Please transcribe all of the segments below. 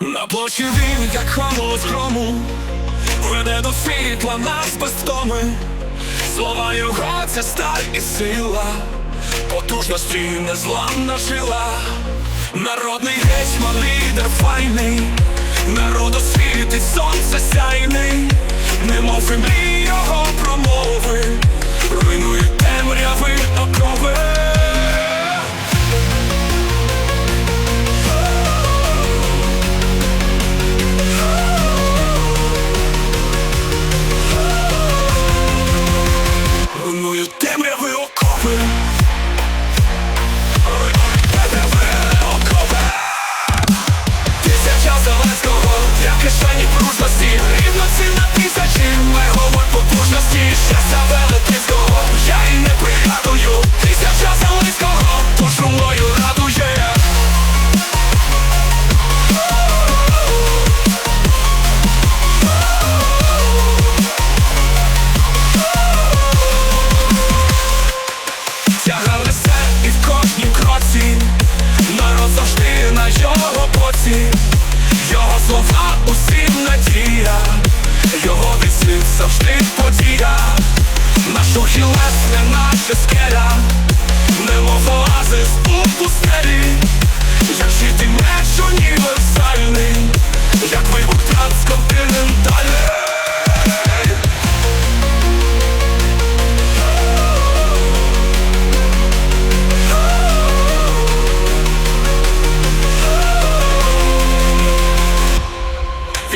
На площі він, як холод грому, веде до світла нас без втоми. Слова його це сталь і сила, потужності незламна жила. Народний гетьман, лідер файний, народу світить сонце сяйний, немов і мрій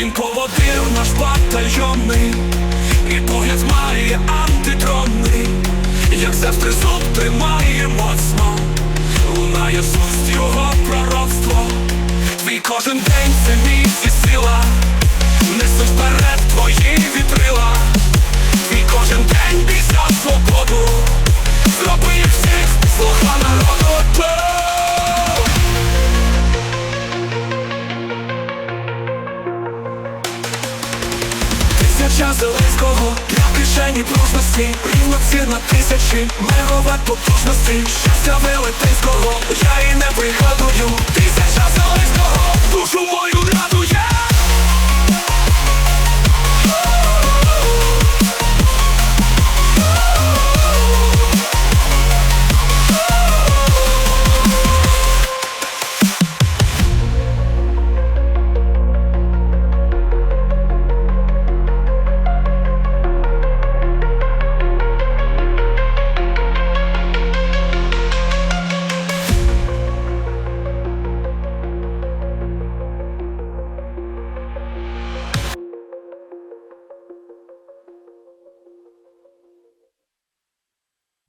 Він поводив наш батальйонний І погляд має антитронний. Як завтра зуб тримає моцно Лунає з його пророцтво. Твій кожен день це міць і сила життя Зеленського Для кишені пружності. Рівно ціна тисячі Мегават потужності. Щастя велетенського.